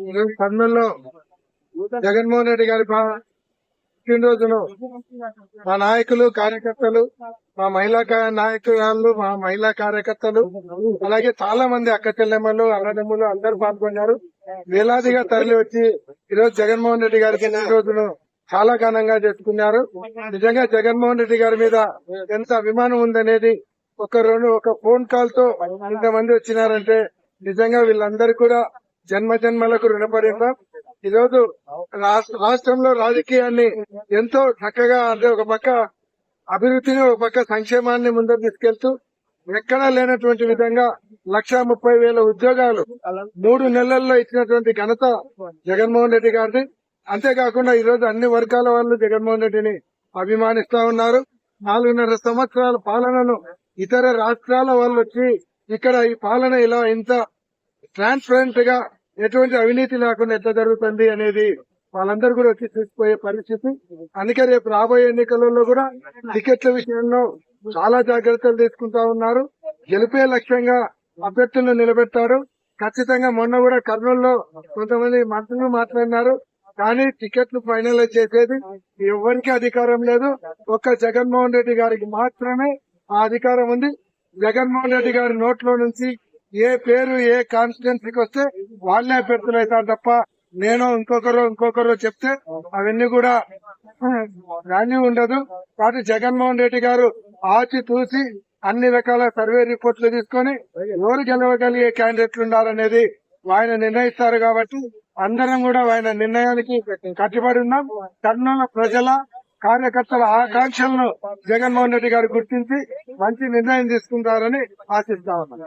ఈరోజు కర్నూలులో జగన్మోహన్ రెడ్డి గారి పా- పుట్టినరోజును మా నాయకులు కార్యకర్తలు మా మహిళా నాయకులు మా మహిళా కార్యకర్తలు అలాగే చాలా మంది అక్క చెల్లెమ్మలు అన్నదమ్ములు అందరూ పాల్గొన్నారు. వేలాదిగా తరలి వచ్చి ఈరోజు జగన్మోహన్ రెడ్డి గారి పుట్టినరోజును చాలా ఘనంగా జరుపుకున్నారు. నిజంగా జగన్మోహన్ రెడ్డి గారి మీద ఎంత అభిమానం ఉందనేది ఒక రెండు ఒక ఫోన్ కాల్తో ఇంతమంది వచ్చినారంటే నిజంగా వీళ్ళందరూ కూడా జన్మ జన్మలకు రుణపడి ఉన్నాం ఈరోజు రాష్ట్రంలో రాజకీయాన్ని ఎంతో చక్కగా అంటే ఒక పక్క అభివృద్ధిని ఒక పక్క సంక్షేమాన్ని ముందుకు తీసుకెళ్తూ ఎక్కడా లేనటువంటి విధంగా లక్ష ముప్పై వేల ఉద్యోగాలు మూడు నెలల్లో ఇచ్చినటువంటి ఘనత జగన్మోహన్ రెడ్డి గారిది. అంతేకాకుండా ఈ రోజు అన్ని వర్గాల వాళ్ళు జగన్మోహన్ రెడ్డిని అభిమానిస్తా ఉన్నారు. నాలుగున్నర సంవత్సరాల పాలనను ఇతర రాష్ట్రాల వాళ్ళు వచ్చి ఇక్కడ ఈ పాలన ఇలా ఇంత ట్రాన్స్పరెంట్గా ఎటువంటి అవినీతి లేకుండా ఎట్లా జరుగుతుంది అనేది వాళ్ళందరూ కూడా వచ్చి చూసిపోయే పరిస్థితి. అందుకే రేపు రాబోయే ఎన్నికలలో కూడా టికెట్ల విషయంలో చాలా జాగ్రత్తలు తీసుకుంటా ఉన్నారు. గెలిపే లక్ష్యంగా అభ్యర్థులను నిలబెట్టారు. ఖచ్చితంగా మొన్న కూడా కర్నూలులో కొంతమంది మంత్రులు మాట్లాడినారు. కానీ టికెట్లు ఫైనలైజ్ చేసేది ఎవరికి అధికారం లేదు. ఒక్క జగన్మోహన్ రెడ్డి గారికి మాత్రమే ఆ అధికారం ఉంది. జగన్మోహన్ రెడ్డి గారి నోట్లో నుంచి ఏ పేరు ఏ కాన్స్టిట్యున్సీకి వస్తే వాళ్ళే అభ్యర్థులు అవుతారు తప్ప నేను ఇంకొకరు ఇంకొకరు చెప్తే అవన్నీ కూడా వాల్యూ ఉండదు. కాబట్టి జగన్మోహన్ రెడ్డి గారు ఆచి తూసి అన్ని రకాల సర్వే రిపోర్ట్లు తీసుకొని ఎవరు గెలవగలిగే క్యాండిడేట్లు ఉండాలనేది ఆయన నిర్ణయిస్తారు కాబట్టి అందరం కూడా ఆయన నిర్ణయానికి కట్టుబడి ఉన్నాం. కర్నూలు ప్రజల కార్యకర్తల ఆకాంక్షలను జగన్మోహన్ రెడ్డి గారు గుర్తించి మంచి నిర్ణయం తీసుకుంటారని ఆశిస్తా ఉన్నాం.